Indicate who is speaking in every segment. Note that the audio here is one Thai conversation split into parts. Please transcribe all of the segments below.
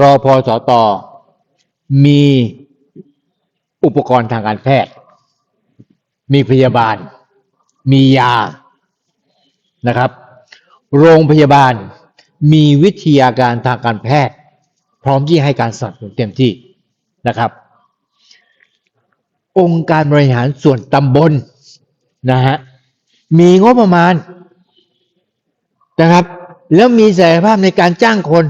Speaker 1: รอพอสตมีอุปกรณ์ทางการแพทย์ มีพยาบาล มียานะครับ โรงพยาบาลมีวิทยาการทางการแพทย์ พร้อมที่ให้การสนับสนุนเต็มที่นะครับ องค์การบริหารส่วนตำบลนะฮะมีงบประมาณนะครับ แล้วมีศักยภาพในการจ้างคน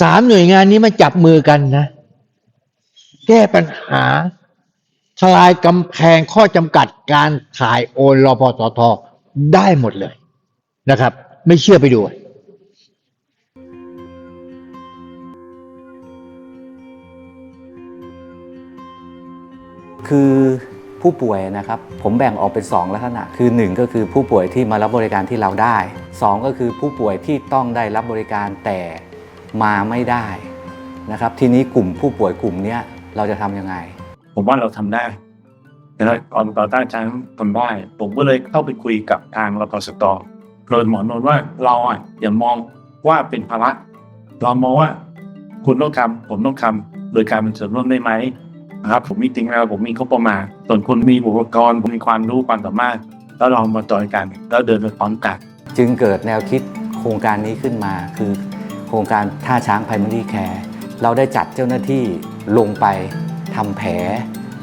Speaker 1: สามหน่วยงานนี้มาจับมือกันนะ แก้ปัญหาทลายกำแพงข้อจำกัดการขายโอนรอพอสทได้หมดเลยนะครับ ไม่เชื่อไปดู
Speaker 2: คือผู้ป่วยนะครับผมแบ่งออกเป็น 2 ลักษณะ คือ 1 ก็คือผู้ป่วยที่มารับบริการที่เราได้ 2 ก็คือผู้ป่วยที่ต้องได้รับบริการแต่ มาไม่ได้นะครับ ทีนี้กลุ่มผู้ป่วยกลุ่มเนี้ยเราจะทำยังไง
Speaker 3: ผมว่าเราทำได้นะครับอบตต้านช้างทำได้ผมก็เลยเข้าไปคุยกับทางรพสตโดยหมอนนท์ว่าเราอะอย่ามองว่าเป็นภาระเรามองว่าคุณต้องทำผมต้องทำโดยการเป็นส่วนร่วมได้ไหมนะครับผมมีจริงแล้วผมมีเขาประมาณส่วนคุณมีอุปกรณ์ผมมีความรู้ความสามารถ แล้วเรามาจอยกันแล้วเดินไปพร้อมกัน
Speaker 2: จึงเกิดแนวคิดโครงการนี้ขึ้นมาคือโครงการท่าช้าง Primary Care เราได้จัดเจ้าหน้าที่ลงไปทำแผล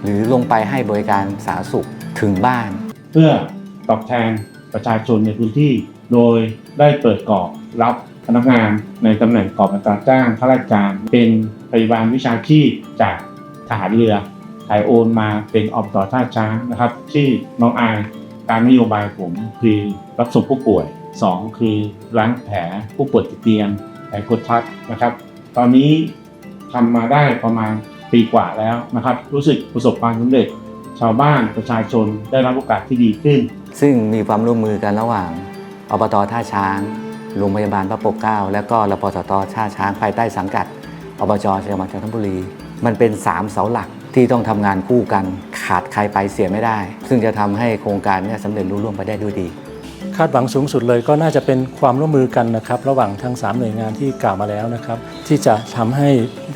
Speaker 2: หรือลงไปให้บริการสาธารณสุขถึงบ้าน
Speaker 4: เพื่อตอบแทนประชาชนในพื้นที่ โดยได้เปิดกรอบรับพนักงานในตำแหน่งกรอบอัตราจ้างข้าราชการเป็นพยาบาลวิชาชีพจากทหารเรือถ่ายโอนมาเป็นอบตท่าช้างนะครับ ที่น้องอายตามนโยบายผมคือรับส่งผู้ป่วย 2 คือล้างแผลผู้ป่วยติดเตียง แผลกดทับนะครับ ตอนนี้ทำมาได้ประมาณปีกว่าแล้วนะครับ รู้สึกประสบความสำเร็จ ชาวบ้านประชาชนได้รับโอกาสที่ดีขึ้น
Speaker 2: ซึ่งมีความร่วมมือกันระหว่างอบตท่าช้างโรงพยาบาลพระปกเกล้าและก็รพสตท่าช้างภายใต้สังกัดอบจจังหวัดจันทบุรี มันเป็น 3 เสาหลักที่ต้องทำงานคู่กันขาดใครไปเสียไม่ได้ ซึ่งจะทำให้โครงการนี้สำเร็จรุ่ร่วงไปได้ด้วยดี
Speaker 5: คาดหวังสูงสุดเลยก็น่าจะเป็นความร่วมมือกันนะครับ ระหว่างทั้ง 3 หน่วยงานที่กล่าวมาแล้วนะครับ ที่จะทำให้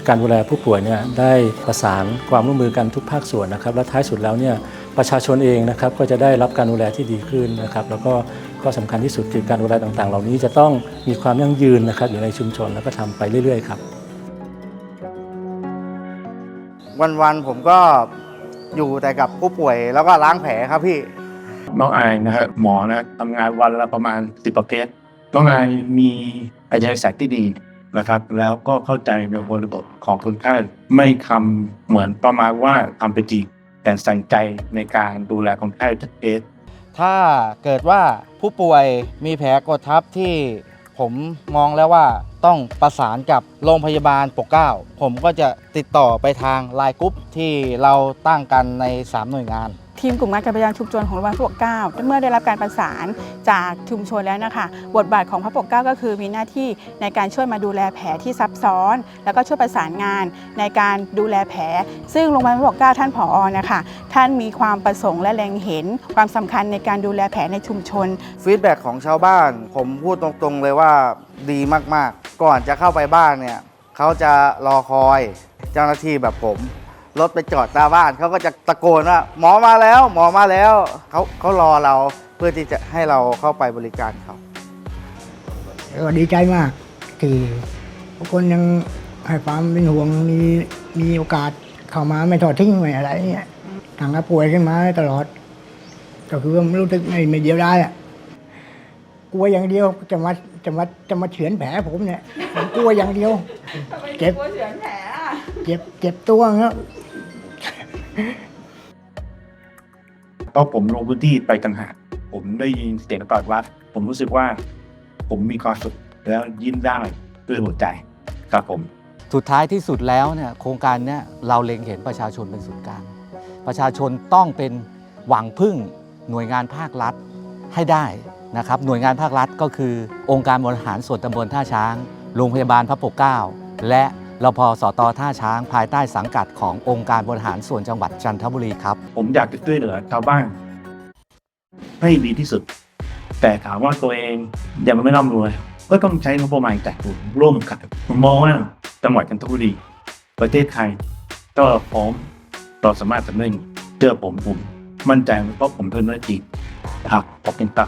Speaker 5: การดูแลผู้ป่วยเนี่ยได้ประสานความร่วมมือกันทุกภาคส่วนนะครับ และท้ายสุดแล้วเนี่ยประชาชนเองนะครับก็จะได้รับการดูแลที่ดีขึ้นนะครับ แล้วก็ก็สำคัญที่สุดคือการดูแลต่างๆ เหล่านี้จะต้องมีความยั่งยืนนะครับอยู่ในชุมชนแล้วก็ทำไปเรื่อยๆครับ
Speaker 6: วันๆผมก็อยู่แต่กับผู้ป่วยแล้วก็ล้างแผลครับพี่
Speaker 3: น้องอายนะครับหมอนะทำงานวันละประมาณ10ประเภทน้องอายมีอัธยาศัยที่ดีนะครับ แล้วก็เข้าใจในบริบทของคนไข้ไม่คำเหมือนประมาณว่าทำไปจริงแต่ใส่ใจในการดูแลคนไข้ทุกเคส
Speaker 6: ถ้าเกิดว่าผู้ป่วยมีแผลกดทับที่ผมมองแล้วว่าต้องประสานกับโรงพยาบาลปกเก้า ผมก็จะติดต่อไปทางไลน์กรุ๊ปที่เราตั้งกันใน 3 หน่วยงาน
Speaker 7: ทีมกลุ่มงานการพยานชุมชนของโรงพยาบาลพระปกเกล้าเมื่อได้รับการประสานจากชุมชนแล้วนะคะ บทบาทของพระปกเกล้าก็คือมีหน้าที่ในการช่วยมาดูแลแผลที่ซับซ้อน แล้วก็ช่วยประสานงานในการดูแลแผล ซึ่งโรงพยาบาลพระปกเกล้าท่านผอนะคะท่านมีความประสงค์และแรงเห็นความสำคัญในการดูแลแผลในชุมชน
Speaker 6: ฟีดแบ็ของชาวบ้าน ผมพูดตรงๆเลยว่าดีมากๆ ก่อนจะเข้าไปบ้านเนี่ยเขาจะรอคอยเจ้าหน้าที่แบบผม รถไปจอดหน้าบ้านเขาก็จะตะโกนว่าหมอมาแล้ว หมอมาแล้วเขาเขารอเราเพื่อที่จะให้เราเข้าไปบริการเขา
Speaker 8: ก็ดีใจมากที่ทุกคนยังให้ความเป็นห่วงมีมีโอกาสเข้ามาไม่ทอดทิ้งไม่อะไรเนี่ยทางก็ป่วยขึ้นมาตลอด ก็คือว่าไม่รู้สึกไม่ไม่เดียวได้อะกลัวอย่างเดียวจะมาจะมาจะมาเฉือนแผลผมเนี่ยผมกลัวอย่างเดียว เจ็บเจ็บเจ็บตัวเงี้ย
Speaker 3: เพราะผมลงพื้นที่ไปต่างหากผมได้ยินเสียงตอบรับผมรู้สึกว่า ผมมีความสุขแล้วยิ้มได้ด้วยหัวใจครับผม
Speaker 2: สุดท้ายที่สุดแล้วเนี่ยโครงการเนี้เราเล็งเห็นประชาชนเป็นศูนย์กลางประชาชนต้องเป็นหวังพึ่งหน่วยงานภาครัฐให้ได้นะครับ หน่วยงานภาครัฐก็คือ องค์การบริหารส่วนตำบลท่าช้าง โรงพยาบาลพระปกเกล้าและ รพสตท่าช้างภายใต้สังกัดขององค์การบริหารส่วนจังหวัดจันทบุรีครับ
Speaker 3: ผมอยากจะช่วยเหลือชาวบ้านให้ดีที่สุด แต่ถามว่าตัวเองยังไม่ร่ำรวย ก็ต้องใช้งบประมาณแต่ผมร่วมกันผมมองว่าจังหวัดจันทบุรี ประเทศไทยถ้าเราพร้อมเราสามารถทำได้เชื่อผมผมมั่นใจเพราะผมทำได้จริงครับขอบคุณครับ